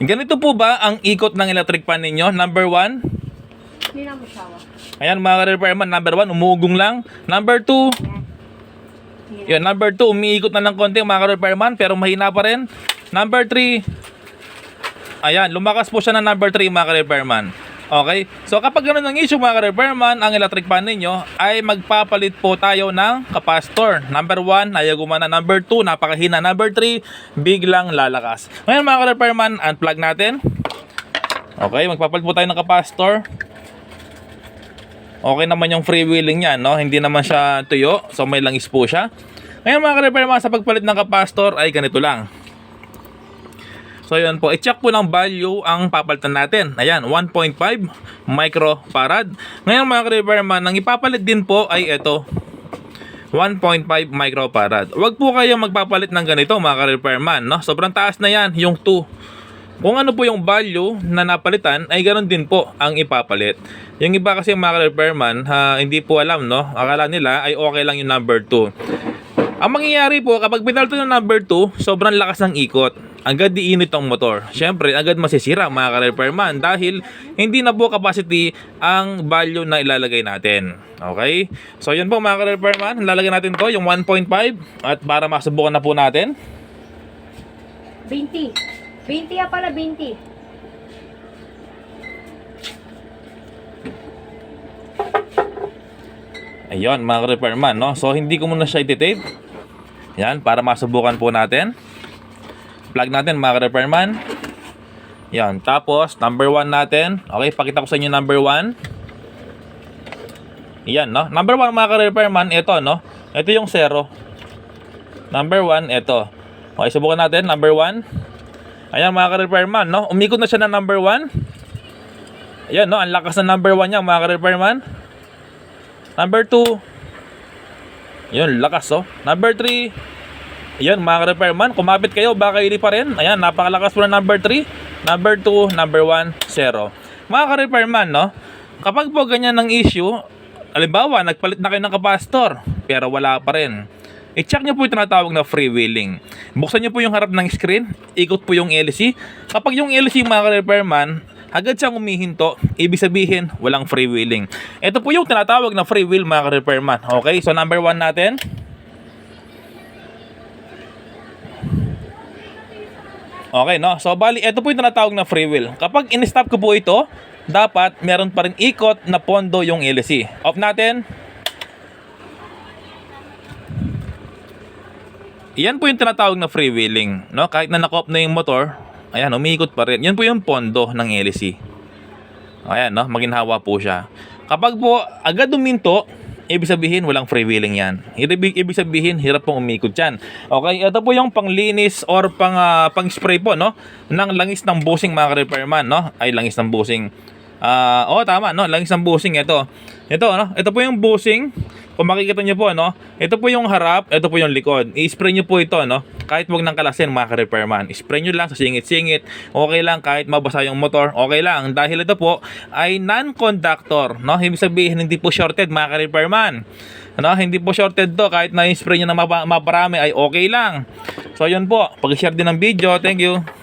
Ganito po ba ang ikot ng electric fan ninyo? Number one, Hindi na masyawa. ayan mga repairman, number one, umuugong lang. Number two, Hindi yun, number two, umiikot na ng konti mga repairman, pero mahina pa rin. Number three, ayan, lumakas po siya ng number three mga repairman. Okay? So kapag ganun ang issue mga repairman, ang electric fan ninyo ay magpapalit po tayo ng capacitor. Number 1, ayaw gumana. Number 2, napakahina. Number 3, biglang lalakas. Ngayon mga repairman, unplug natin. Okay, magpapalit po tayo ng capacitor. Okay naman yung freewheeling niya, no? Hindi naman siya tuyo, so may langis po siya. Ngayon mga repairman, sa pagpalit ng capacitor ay ganito lang. So yun po, i-check po ng value ang papalitan natin. Ayan, 1.5 microfarad. Ngayon mga repairman, ang ipapalit din po ay ito. 1.5 microfarad. Huwag po kayo magpapalit ng ganito mga repairman, no? Sobrang taas na yan, yung 2. Kung ano po yung value na napalitan, ay ganoon din po ang ipapalit. Yung iba kasi mga repairman, ha, hindi po alam, no? Akala nila ay okay lang yung number 2. Ang mangyayari po, kapag pinalto ng number 2, sobrang lakas ng ikot. Agad diinit ang motor. Siyempre, agad masisira mga ka-repairman dahil hindi na po capacity ang value na ilalagay natin. Okay? So, yun po mga ka-repairman. Lalagay natin to yung 1.5 at para masubukan na po natin. 20. 20 ya pala, 20. Ayun, mga repairman, no? So, hindi ko muna siya iti-tape. Yan, para masubukan po natin. Plug natin, mga repairman. Yan, tapos, number 1 natin. Okay, pakita ko sa inyo number 1. Yan, no? Number 1, mga repairman, ito, no? Ito yung 0. Number 1, ito. Okay, subukan natin, number 1. Ayan, mga repairman, no? Umikot na siya ng number 1. Ayan, no? Ang lakas ng number 1 niya, mga repairman. Number 2. Yun, lakas oh. Number 3. Yun, mga repairman, kumapit kayo, baka hindi pa rin. Ayan, napakalakas po ng number 3. Number 2, number 1, 0. Mga ka-repairman, no? Kapag po ganyan ng issue, alimbawa, nagpalit na kayo ng kapastor, pero wala pa rin. I-check nyo po yung tinatawag na freewheeling. Buksan nyo po yung harap ng screen, ikot po yung LC. Kapag yung LC mga ka-repairman, agad siyang umihinto, ibig sabihin, walang freewheeling. Ito po yung tinatawag na freewheel mga ka-repairman. Okay, so number 1 natin. Okay, no? So, bali, ito po yung tinatawag na freewheel. Kapag in-stop ko po ito, dapat meron pa rin ikot na pondo yung LC. Off natin. Yan po yung tinatawag na freewheeling, no? Kahit na naka-off na yung motor, ayan, umiikot pa rin. Yan po yung pondo ng LC. Ayan, no? Maginhawa po siya. Kapag po agad uminto, ibig sabihin walang freewheeling yan. Ibig, ibig sabihin hirap pong umikot yan. Okay, ito po yung panglinis or pang, ah, pang-spray po, no? Ng langis ng busing mga repairman, no? Ay, langis ng busing. Ah, oh, tama, no? Langis ng busing ito. Ito, no? Ito po yung busing. Kung makikita nyo po, no? Ito po yung harap, ito po yung likod. I-spray nyo po ito, no? Kahit wag nang kalasin, mga ka-repairman. I-spray nyo lang sa singit-singit. Okay lang, kahit mabasa yung motor, okay lang. Dahil ito po ay non-conductor, no? Ibig sabihin, hindi po shorted, mga ka-repairman. Ano, hindi po shorted to. Kahit na-spray nyo na mapa- maparami, ay okay lang. So, yun po. Pag-share din ng video. Thank you.